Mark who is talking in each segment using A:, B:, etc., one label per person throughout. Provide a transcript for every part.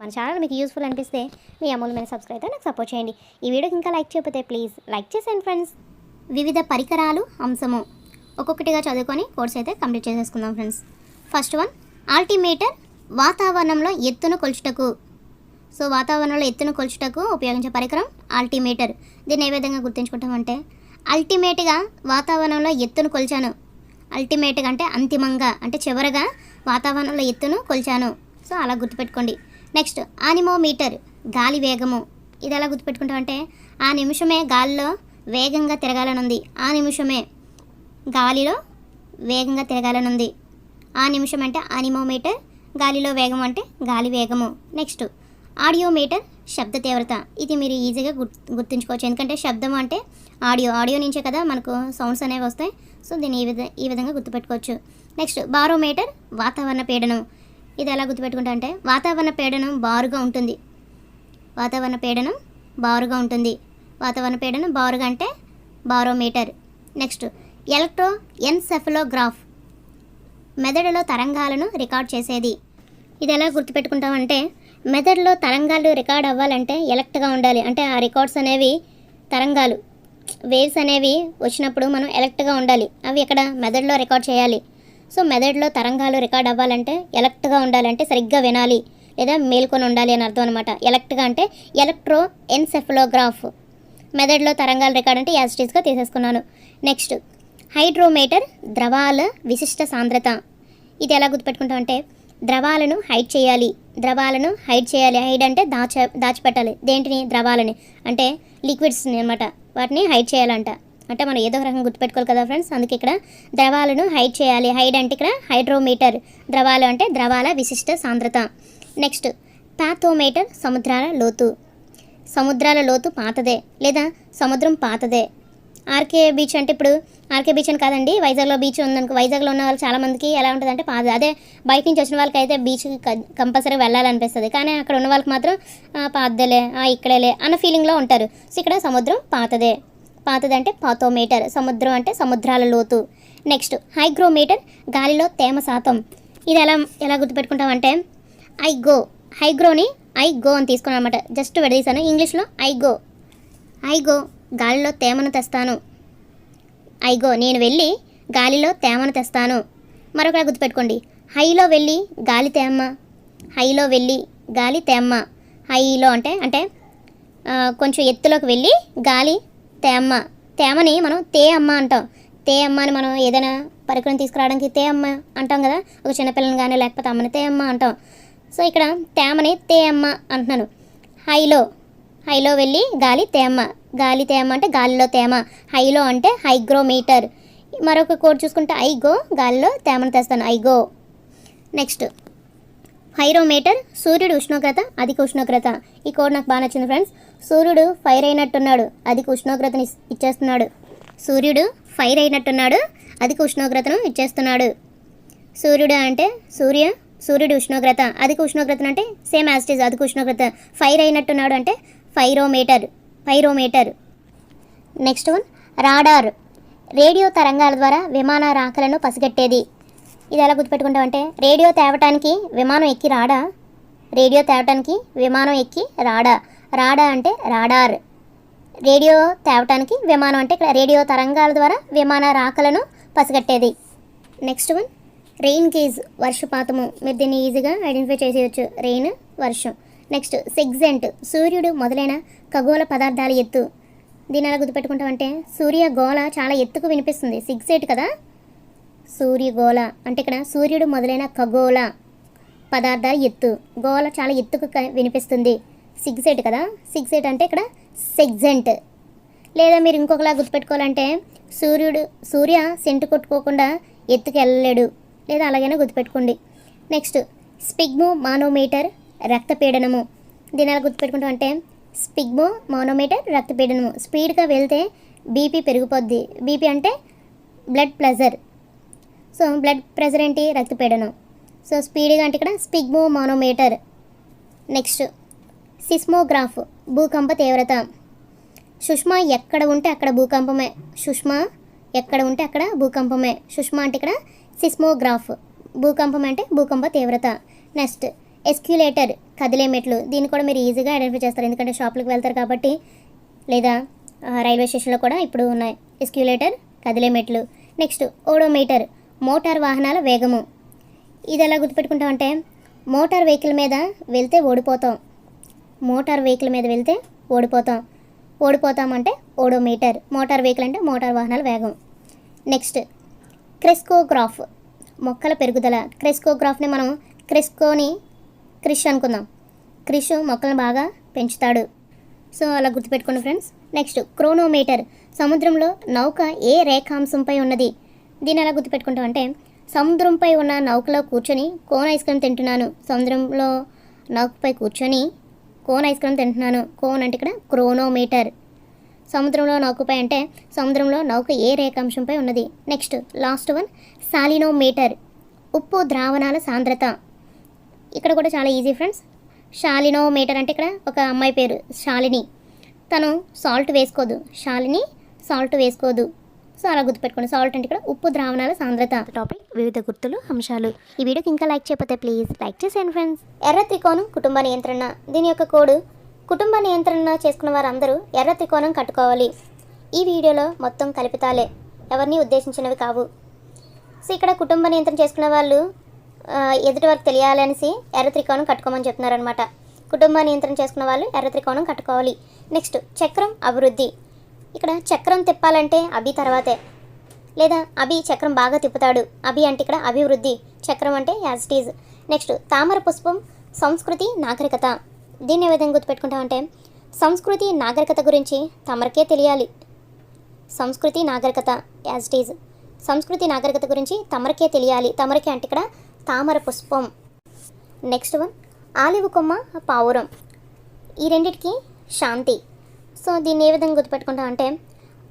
A: మన ఛానల్ మీకు యూస్ఫుల్ అనిపిస్తే మీ అమూల్యమైన సబ్స్క్రైబ్ నాకు సపోర్ట్ చేయండి. ఈ వీడియోకి ఇంకా లైక్ చేయకపోతే ప్లీజ్ లైక్ చేసేయండి ఫ్రెండ్స్ వివిధ పరికరాలు అంశము ఒక్కొక్కటిగా చదువుకొని కోర్స్ అయితే కంప్లీట్ చేసేసుకుందాం ఫ్రెండ్స్ ఫస్ట్ వన్ ఆల్టిమేటర్ వాతావరణంలో ఎత్తును కొలుచుటకు. సో వాతావరణంలో ఎత్తును కొలుచుటకు ఉపయోగించే పరికరం ఆల్టిమేటర్ దీన్ని ఏ విధంగా గుర్తుంచుకుంటామంటే అల్టిమేట్గా వాతావరణంలో ఎత్తును కొలిచాను. అల్టిమేట్గా అంటే అంతిమంగా అంటే చివరగా వాతావరణంలో ఎత్తును కొలిచాను. సో అలా గుర్తుపెట్టుకోండి. నెక్స్ట్ ఆనిమోమీటర్ గాలి వేగము. ఇది ఎలా గుర్తుపెట్టుకుంటామంటే ఆ నిమిషమే గాలిలో వేగంగా తిరగాలనుంది. ఆ నిమిషమే గాలిలో వేగంగా తిరగాలనుంది. ఆ నిమిషం అంటే ఆనిమోమీటర్ గాలిలో వేగం అంటే గాలి వేగము. నెక్స్ట్ ఆడియోమీటర్ శబ్ద తీవ్రత. ఇది మీరు ఈజీగా గుర్తు గుర్తుంచుకోవచ్చు. ఎందుకంటే శబ్దం అంటే ఆడియో. ఆడియో నుంచే కదా మనకు సౌండ్స్ అనేవి వస్తాయి. సో దీన్ని ఈ విధ ఈ విధంగా గుర్తుపెట్టుకోవచ్చు. నెక్స్ట్ బారోమీటర్ వాతావరణ పీడనం. ఇది ఎలా గుర్తుపెట్టుకుంటా అంటే వాతావరణ పీడనం బారుగా ఉంటుంది. వాతావరణ పీడనం బారుగా ఉంటుంది. వాతావరణ పీడనం బారుగా అంటే బారోమీటర్. నెక్స్ట్ ఎలక్ట్రో ఎన్సెఫలోగ్రాఫ్ మెదడులో తరంగాలను రికార్డ్ చేసేది. ఇది ఎలా గుర్తుపెట్టుకుంటామంటే మెదడులో తరంగాలు రికార్డ్ అవ్వాలంటే ఎలక్ట్గా ఉండాలి. అంటే ఆ రికార్డ్స్ అనేవి తరంగాలు వేవ్స్ అనేవి వచ్చినప్పుడు మనం ఎలక్ట్గా ఉండాలి. అవి ఇక్కడ మెదడులో రికార్డ్ చేయాలి. సో మెదడులో తరంగాలు రికార్డ్ అవ్వాలంటే ఎలక్ట్గా ఉండాలంటే సరిగ్గా వినాలి లేదా మేల్కొని ఉండాలి అని అర్థం అనమాట ఎలక్ట్గా అంటే ఎలక్ట్రో ఎన్సెఫలోగ్రాఫ్ మెదడులో తరంగాలు రికార్డ్ అంటే యాజిటీస్గా తీసేసుకున్నాను. నెక్స్ట్ హైడ్రోమీటర్ ద్రవాల విశిష్ట సాంద్రత. ఇది ఎలా గుర్తుపెట్టుకుంటామంటే ద్రవాలను హైడ్ చేయాలి. ద్రవాలను హైడ్ చేయాలి. హైడ్ అంటే దాచ దాచిపెట్టాలి. దేంటిని? ద్రవాలని. అంటే లిక్విడ్స్ని అనమాట వాటిని హైడ్ చేయాలంట. అంటే మనం ఏదో ఒక రకంగా గుర్తుపెట్టుకోవాలి కదా ఫ్రెండ్స్? అందుకే ఇక్కడ ద్రవాలను హైడ్ చేయాలి. హైడ్ అంటే ఇక్కడ హైడ్రోమీటర్ ద్రవాలు అంటే ద్రవాల విశిష్ట సాంద్రత. నెక్స్ట్ పాథోమీటర్ సముద్రాల లోతు. సముద్రాల లోతు పాతదే లేదా సముద్రం పాతదే. ఆర్కే బీచ్ అంటే ఇప్పుడు ఆర్కే బీచ్ అని కాదండి వైజాగ్లో బీచ్ ఉందనుకో వైజాగ్లో ఉన్న వాళ్ళు చాలామందికి ఎలా ఉంటుంది అంటే పాత అదే బయట నుంచి వచ్చిన వాళ్ళకి అయితే బీచ్ కంపల్సరీ వెళ్ళాలనిపిస్తుంది. కానీ అక్కడ ఉన్న వాళ్ళకి మాత్రం పాతదేలే ఇక్కడేలే అన్న ఫీలింగ్లో ఉంటారు. సో ఇక్కడ సముద్రం పాతదే. పాతదంటే పాతోమీటర్ సముద్రం అంటే సముద్రాల లోతు. నెక్స్ట్ హైగ్రోమీటర్ గాలిలో తేమ శాతం. ఇది ఎలా ఎలా గుర్తుపెట్టుకుంటామంటే ఐ గో హైగ్రోని ఐ గో అని తీసుకున్నాను అనమాట జస్ట్ విడదీశాను ఇంగ్లీష్లో ఐ గో. ఐ గో గాలిలో తేమను తెస్తాను. ఐ గో నేను వెళ్ళి గాలిలో తేమను తెస్తాను. మరొకటి గుర్తుపెట్టుకోండి హైలో వెళ్ళి గాలి తేమ హైలో వెళ్ళి గాలి తేమ హైలో అంటే అంటే కొంచెం ఎత్తులోకి వెళ్ళి గాలి తేమ్మ. తేమని మనం తే అమ్మ అంటాం. తే అమ్మ అని మనం ఏదైనా పరికరం తీసుకురావడానికి తే అమ్మ అంటాం కదా? ఒక చిన్నపిల్లని కానీ లేకపోతే అమ్మని తే అమ్మ అంటాం. సో ఇక్కడ తేమని తే అమ్మ అంటున్నాను. హైలో. హైలో వెళ్ళి గాలి తేమ గాలి తేమ అంటే గాలిలో తేమ. హైలో అంటే హైగ్రోమీటర్. మరొక కోడ్ చూసుకుంటే ఐగో గాలిలో తేమను తెస్తాను. ఐగో. నెక్స్ట్. హైరోమీటర్ సూర్యుడు ఉష్ణోగ్రత అధిక ఉష్ణోగ్రత. ఈ కోడ్ నాకు బాగా నచ్చింది ఫ్రెండ్స్. సూర్యుడు ఫైర్ అయినట్టున్నాడు అధిక ఉష్ణోగ్రతను ఇస్- ఇచ్చేస్తున్నాడు. సూర్యుడు ఫైర్ అయినట్టున్నాడు అధిక ఉష్ణోగ్రతను ఇచ్చేస్తున్నాడు. సూర్యుడు అంటే సూర్య సూర్యుడు ఉష్ణోగ్రత అధిక ఉష్ణోగ్రత అంటే సేమ్ యాజ్ అధిక ఉష్ణోగ్రత. ఫైర్ అయినట్టున్నాడు అంటే pyrometer pyrometer. Next one radar. Radio తరంగాల ద్వారా విమాన రాకలను పసిగట్టేది. ఇది ఎలా గుర్తుపెట్టుకుంటామంటే రేడియో తేవటానికి విమానం ఎక్కి రాడా? రేడియో తేవటానికి విమానం ఎక్కి రాడా? రాడా అంటే రాడార్. రేడియో తేవటానికి విమానం అంటే ఇక్కడ రేడియో తరంగాల ద్వారా విమాన రాకలను పసిగట్టేది. నెక్స్ట్ వన్ రెయిన్ గేజ్ వర్షపాతము. మీరు దీన్ని ఈజీగా ఐడెంటిఫై చేసేయచ్చు. రెయిన్ వర్షం. నెక్స్ట్ సెగ్జెంట్ సూర్యుడు మొదలైన ఖగోళ పదార్థాల ఎత్తు. దీని ఎలా గుర్తుపెట్టుకుంటామంటే సూర్య గోళ చాలా ఎత్తుకు వినిపిస్తుంది. సిగ్జెట్ కదా? సూర్యగోళ అంటే ఇక్కడ సూర్యుడు మొదలైన ఖగోళ పదార్థాల ఎత్తు. గోళ చాలా ఎత్తుకు క- వినిపిస్తుంది. సిగ్జెట్ కదా? సిగ్జెట్ అంటే ఇక్కడ సెగ్జెంట్. లేదా మీరు ఇంకొకలా గుర్తుపెట్టుకోవాలంటే సూర్యుడు సూర్య సెంటు కొట్టుకోకుండా ఎత్తుకెళ్ళలేడు. లేదా అలాగైనా గుర్తుపెట్టుకోండి. నెక్స్ట్ స్పిగ్మో మానోమీటర్ రక్తపీడనము. దీని ఎలా గుర్తుపెట్టుకుంటాం అంటే స్పిగ్మో మానోమీటర్ రక్తపీడనము. స్పీడ్గా వెళ్తే బీపీ పెరిగిపోద్ది. బీపీ అంటే blood pressure. So blood pressure ఏంటి? రక్తపీడనం. సో స్పీడ్గా అంటే ఇక్కడ స్పిగ్మో మానోమీటర్ నెక్స్ట్ సిస్మోగ్రాఫ్ భూకంప తీవ్రత. సుష్మా ఎక్కడ ఉంటే అక్కడ భూకంపమే. సుష్మా ఎక్కడ ఉంటే అక్కడ భూకంపమే. సుష్మా అంటే ఇక్కడ సిస్మోగ్రాఫ్. భూకంపం అంటే భూకంప తీవ్రత. నెక్స్ట్ ఎస్క్యులేటర్ కదిలే మెట్లు. దీన్ని కూడా మీరు ఈజీగా ఐడెంటిఫై చేస్తారు. ఎందుకంటే షాపులకు వెళ్తారు కాబట్టి లేదా రైల్వే స్టేషన్లో కూడా ఇప్పుడు ఉన్నాయి. ఎస్క్యులేటర్ కదిలే మెట్లు. నెక్స్ట్ ఓడోమీటర్ మోటార్ వాహనాల వేగము. ఇది ఎలా గుర్తుపెట్టుకుంటామంటే మోటార్ వెహికల్ మీద వెళ్తే ఓడిపోతాం. మోటార్ వెహికల్ మీద వెళ్తే ఓడిపోతాం. ఓడిపోతామంటే ఓడోమీటర్ మోటార్ వెహికల్ అంటే మోటార్ వాహనాల వేగం. Next crescograph. మొక్కల పెరుగుదల. క్రెస్కోగ్రాఫ్ని మనం క్రెస్కోని క్రిష్ అనుకుందాం. క్రిష్ మొక్కలను బాగా పెంచుతాడు. సో అలా గుర్తుపెట్టుకోండి ఫ్రెండ్స్. Next chronometer. సముద్రంలో నౌక ఏ రేఖాంశంపై ఉన్నది? దీన్ని ఎలా గుర్తుపెట్టుకుంటాం అంటే సముద్రంపై ఉన్న నౌకలో కూర్చొని కోన్ ఐస్ క్రీమ్ తింటున్నాను. సముద్రంలో నౌకపై కూర్చొని కోన్ ఐస్ క్రీమ్ తింటున్నాను. కోన్ అంటే ఇక్కడ క్రోనోమీటర్ సముద్రంలో నౌకపై అంటే సముద్రంలో నౌక ఏ రేఖాంశంపై ఉన్నది? నెక్స్ట్ లాస్ట్ వన్ సాలినోమీటర్ ఉప్పు ద్రావణాల సాంద్రత. ఇక్కడ కూడా చాలా ఈజీ ఫ్రెండ్స్ షాలినోమీటర్ అంటే ఇక్కడ ఒక అమ్మాయి పేరు శాలిని. తను సాల్ట్ వేసుకోదు. శాలిని సాల్ట్ వేసుకోదు. సో అలా గుర్తుపెట్టుకోండి. సాల్ట్ అంటే ఇక్కడ ఉప్పు ద్రావణాల సాంద్రత. టాపిక్ వివిధ గుర్తులు అంశాలు. ఈ వీడియోకి ఇంకా లైక్ చేయకపోతే ప్లీజ్ లైక్ చేసేయండి ఫ్రెండ్స్. ఎర్ర త్రికోణం కుటుంబ నియంత్రణ. దీని యొక్క కోడ్ కుటుంబ నియంత్రణ చేసుకున్న వారందరూ ఎర్ర త్రికోణం కట్టుకోవాలి. ఈ వీడియోలో మొత్తం కల్పితాలే. ఎవరిని ఉద్దేశించినవి కావు. సో ఇక్కడ కుటుంబ నియంత్రణ చేసుకున్న వాళ్ళు ఎదుటి వరకు తెలియాలనేసి ఎర్ర త్రికోణం కట్టుకోమని చెప్తున్నారనమాట కుటుంబ నియంత్రణ చేసుకున్న వాళ్ళు ఎర్ర త్రికోణం కట్టుకోవాలి. నెక్స్ట్ చక్రం అభివృద్ధి. ఇక్కడ చక్రం తిప్పాలంటే అభి తర్వాతే. లేదా అభి చక్రం బాగా తిప్పుతాడు. అభి అంటే ఇక్కడ అభివృద్ధి. చక్రం అంటే యాజిటీజ్ నెక్స్ట్ తామర పుష్పం సంస్కృతి నాగరికత. దీన్ని ఏ విధంగా గుర్తుపెట్టుకుంటామంటే సంస్కృతి నాగరికత గురించి తమరికే తెలియాలి. సంస్కృతి నాగరికత యాజిటీజ్ సంస్కృతి నాగరికత గురించి తమరికే తెలియాలి. తమరికే అంటే ఇక్కడ తామర పుష్పం. నెక్స్ట్ వన్ ఆలివ్ కొమ్మ పావురం. ఈ రెండిటికి శాంతి. సో దీన్ని ఏ విధంగా గుర్తుపెట్టుకుంటాం అంటే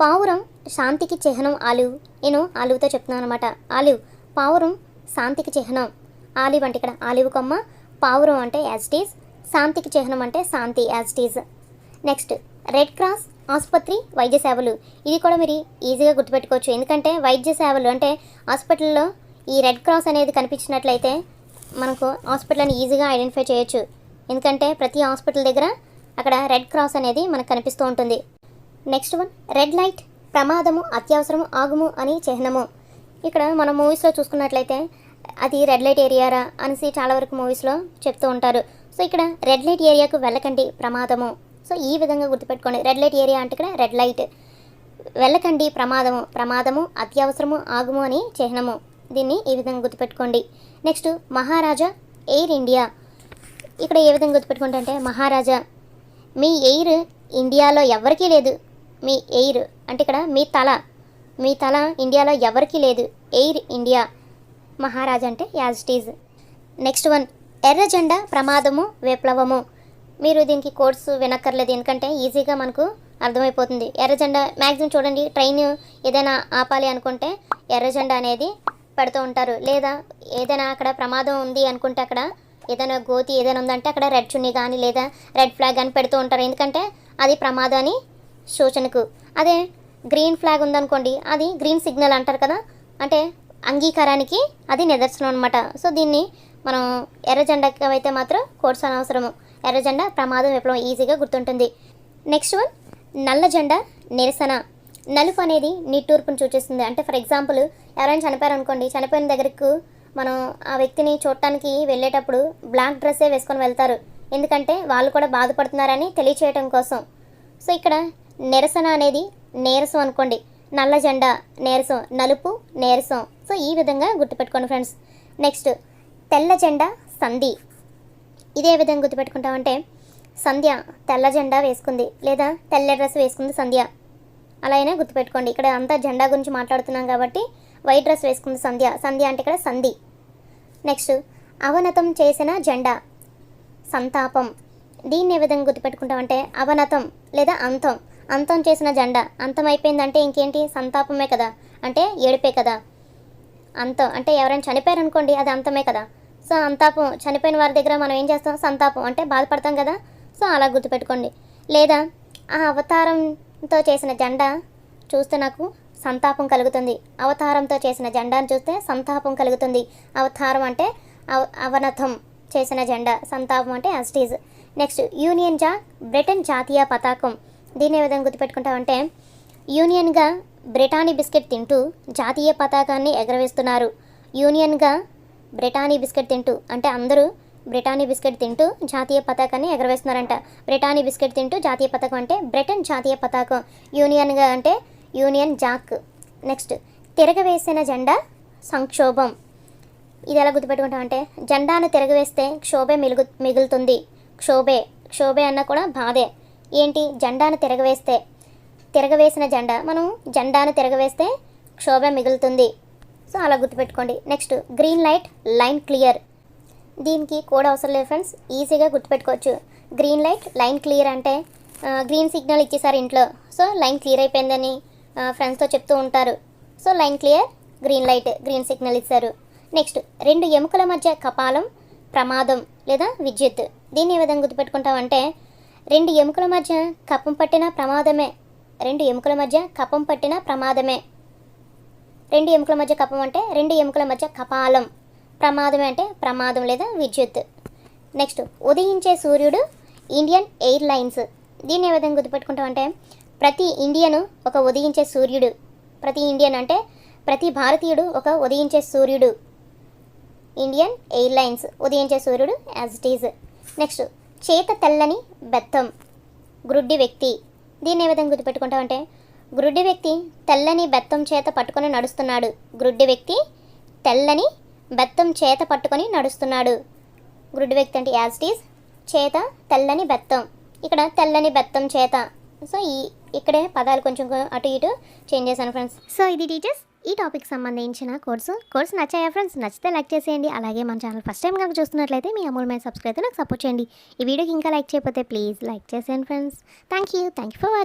A: పావురం శాంతికి చిహ్నం ఆలివ్ నేను ఆలివ్తో చెప్తున్నాను అనమాట ఆలివ్ పావురం శాంతికి చిహ్నం. ఆలివ్ అంటే ఇక్కడ ఆలివ్ కొమ్మ పావురం అంటే యాజ్టీస్ శాంతికి చిహ్నం అంటే శాంతి as it is next red cross ఆసుపత్రి వైద్య సేవలు. ఇది కూడా మీరు ఈజీగా గుర్తుపెట్టుకోవచ్చు. ఎందుకంటే వైద్య సేవలు అంటే హాస్పిటల్లో ఈ రెడ్ క్రాస్ అనేది కనిపించినట్లయితే మనకు హాస్పిటల్ని ఈజీగా ఐడెంటిఫై చేయొచ్చు. ఎందుకంటే ప్రతి హాస్పిటల్ దగ్గర అక్కడ రెడ్ క్రాస్ అనేది మనకు కనిపిస్తూ ఉంటుంది. నెక్స్ట్ వన్ రెడ్ లైట్ ప్రమాదము అత్యవసరము ఆగుము అని చిహ్నము. ఇక్కడ మనం మూవీస్లో చూసుకున్నట్లయితే అది రెడ్ లైట్ ఏరియారా అనేసి చాలా వరకు మూవీస్లో చెప్తూ ఉంటారు. సో ఇక్కడ రెడ్ లైట్ ఏరియాకు వెళ్ళకండి ప్రమాదము. సో ఈ విధంగా గుర్తుపెట్టుకోండి. రెడ్ లైట్ ఏరియా అంటే ఇక్కడ రెడ్ లైట్. వెళ్ళకండి ప్రమాదము. ప్రమాదము అత్యవసరము ఆగుము అని చిహ్నము. దీన్ని ఈ విధంగా గుర్తుపెట్టుకోండి. Next Maharaja air India. ఇక్కడ ఏ విధంగా గుర్తుపెట్టుకుంటే అంటే మహారాజా మీ ఎయిర్ ఇండియాలో ఎవరికీ లేదు. మీ ఎయిర్ అంటే ఇక్కడ మీ తల మీ తల ఇండియాలో ఎవరికీ లేదు. ఎయిర్ ఇండియా మహారాజ్ అంటే యాజ్ యాజిటీజ్ నెక్స్ట్ వన్ ఎర్ర జెండా ప్రమాదము విప్లవము. మీరు దీనికి కోర్సు వినక్కర్లేదు ఎందుకంటే ఈజీగా మనకు అర్థమైపోతుంది. ఎర్ర జెండా మ్యాక్సిమం చూడండి ట్రైన్ ఏదైనా ఆపాలి అనుకుంటే ఎర్ర జెండా అనేది పెడుతూ ఉంటారు. లేదా ఏదైనా అక్కడ ప్రమాదం ఉంది అనుకుంటే అక్కడ ఏదైనా గోతి ఏదైనా ఉందంటే అక్కడ రెడ్ చున్నీ కానీ లేదా రెడ్ ఫ్లాగ్ కానీ పెడుతూ ఉంటారు. ఎందుకంటే అది ప్రమాదాన్ని సూచనకు అదే గ్రీన్ ఫ్లాగ్ ఉందనుకోండి అది గ్రీన్ సిగ్నల్ అంటారు కదా అంటే అంగీకారానికి అది నిదర్శనం అనమాట సో దీన్ని మనం ఎర్ర జెండాకి అయితే మాత్రం కోర్స్ అనవసరము ఎర్ర జెండా ప్రమాదం విప్లవం ఈజీగా గుర్తుంటుంది. నెక్స్ట్ వన్ నల్ల జెండా నిరసన. నలుపు అనేది నిట్టూర్పును సూచిస్తుంది. అంటే ఫర్ ఎగ్జాంపుల్ ఎవరైనా చనిపోయారు అనుకోండి చనిపోయిన దగ్గరకు మనం ఆ వ్యక్తిని చూడటానికి వెళ్ళేటప్పుడు బ్లాక్ డ్రెస్సే వేసుకొని వెళ్తారు. ఎందుకంటే వాళ్ళు కూడా బాధపడుతున్నారని తెలియచేయటం కోసం. సో ఇక్కడ నిరసన అనేది నీరసం అనుకోండి. నల్ల జెండా నీరసం. నలుపు నీరసం. సో ఈ విధంగా గుర్తుపెట్టుకోండి ఫ్రెండ్స్ నెక్స్ట్ తెల్ల జెండా సంధి. ఇదే విధంగా గుర్తుపెట్టుకుంటామంటే సంధ్య తెల్ల జెండా వేసుకుంది లేదా తెల్ల డ్రెస్ వేసుకుంది సంధ్య. అలా అయినా గుర్తుపెట్టుకోండి. ఇక్కడ అంతా జెండా గురించి మాట్లాడుతున్నాం కాబట్టి వైట్ డ్రెస్ వేసుకుంది సంధ్య. సంధ్య అంటే ఇక్కడ సంధి. నెక్స్ట్ అవనతం చేసిన జెండా. సంతాపం. దీన్ని ఏ విధంగా గుర్తుపెట్టుకుంటామంటే అవనతం లేదా అంతం. అంతం చేసిన జెండా. అంతం అయిపోయిందంటే ఇంకేంటి? సంతాపమే కదా. అంటే ఏడిపే కదా. అంతం. అంటే ఎవరైనా చనిపోయారు అనుకోండి అది అంతమే కదా. సో అంతాపం. చనిపోయిన వారి దగ్గర మనం ఏం చేస్తాం? సంతాపం. అంటే బాధపడతాం కదా. సో అలా గుర్తుపెట్టుకోండి. లేదా ఆ అవతారంతో చేసిన జెండా చూస్తే నాకు సంతాపం కలుగుతుంది. అవతారంతో చేసిన జెండాను చూస్తే సంతాపం కలుగుతుంది. అవతారం అంటే అవ అవనతం చేసిన జెండా. సంతాపం అంటే as it is next union jack Britain జాతీయ పతాకం. దీన్ని ఏ విధంగా గుర్తుపెట్టుకుంటామంటే యూనియన్గా బ్రిటానీ బిస్కెట్ తింటూ జాతీయ పతాకాన్ని ఎగరవేస్తున్నారు. యూనియన్గా బ్రిటానీ బిస్కెట్ తింటూ అంటే అందరూ బ్రిటానీ బిస్కెట్ తింటూ జాతీయ పతాకాన్ని ఎగరవేస్తున్నారంట. బ్రిటానీ బిస్కెట్ తింటూ జాతీయ పతాకం అంటే బ్రిటన్ జాతీయ పతాకం. యూనియన్గా అంటే యూనియన్ జాక్. నెక్స్ట్ తిరగవేసిన జెండా సంక్షోభం. ఇది ఎలా గుర్తుపెట్టుకుంటాం అంటే జెండాను తిరగవేస్తే క్షోభే మిలుగు మిగులుతుంది. క్షోభే క్షోభే అన్న కూడా బాధే. ఏంటి? జెండాను తిరగవేస్తే తిరగవేసిన జెండా. మనం జెండాను తిరగవేస్తే క్షోభే మిగులుతుంది. సో అలా గుర్తుపెట్టుకోండి. Next green light line clear. దీనికి కోడ్ అవసరం లేదు ఫ్రెండ్స్. ఈజీగా గుర్తుపెట్టుకోవచ్చు. గ్రీన్ లైట్ లైన్ క్లియర్ అంటే గ్రీన్ సిగ్నల్ ఇచ్చేసారు ఇంట్లో. సో లైన్ క్లియర్ అయిపోయిందని ఫ్రెండ్స్తో చెప్తూ ఉంటారు. So line clear? Green light green signal ఇచ్చారు. నెక్స్ట్ రెండు ఎముకల మధ్య కపాలం ప్రమాదం లేదా విద్యుత్. దీన్ని ఏ విధంగా గుర్తుపెట్టుకుంటామంటే రెండు ఎముకల మధ్య కప్పం పట్టిన ప్రమాదమే. రెండు ఎముకల మధ్య కప్పం పట్టిన ప్రమాదమే. రెండు ఎముకల మధ్య కప్పం అంటే రెండు ఎముకల మధ్య కపాలం. ప్రమాదమే అంటే ప్రమాదం లేదా విద్యుత్. నెక్స్ట్ ఉదయించే సూర్యుడు ఇండియన్ ఎయిర్ లైన్స్ దీన్ని ఏ విధంగా గుర్తుపెట్టుకుంటామంటే ప్రతి ఇండియను ఒక ఉదయించే సూర్యుడు. ప్రతి ఇండియన్ అంటే ప్రతి భారతీయుడు ఒక ఉదయించే సూర్యుడు. ఇండియన్ ఎయిర్లైన్స్ ఉదయించే సూర్యుడు యాజ్ ఇట్ ఈజ్ నెక్స్ట్ చేత తెల్లని బెత్తం. గ్రుడ్డి వ్యక్తి. దీన్ని ఏ విధంగా గుర్తుపెట్టుకుంటామంటే గ్రుడ్డి వ్యక్తి తెల్లని బెత్తం చేత పట్టుకొని నడుస్తున్నాడు. గ్రుడ్డి వ్యక్తి తెల్లని బెత్తం చేత పట్టుకొని నడుస్తున్నాడు. గ్రుడ్డి వ్యక్తి అంటే యాజ్ ఇట్ ఈజ్ చేత తెల్లని బెత్తం. ఇక్కడ తెల్లని బెత్తం చేత. సో ఈ ఇక్కడే పదాలు కొంచెం అటు ఇటు చేంజ్ చేశాను ఫ్రెండ్స్ సో ఇది టీచర్స్ ఈ టాపిక్ సంబంధించిన కోర్సు కోర్సు నచ్చాయా ఫ్రెండ్స్ నచ్చితే లైక్ చేసేయండి. అలాగే మన ఛానల్ ఫస్ట్ టైం కనుక చూస్తున్నట్లయితే మీ అమూల్యమైన సబ్స్క్రైబ్ నాకు సపోర్ట్ చేయండి. ఈ వీడియోకి ఇంకా లైక్ చేయకపోతే ప్లీజ్ లైక్ చేసేయండి friends thank you thank you for watching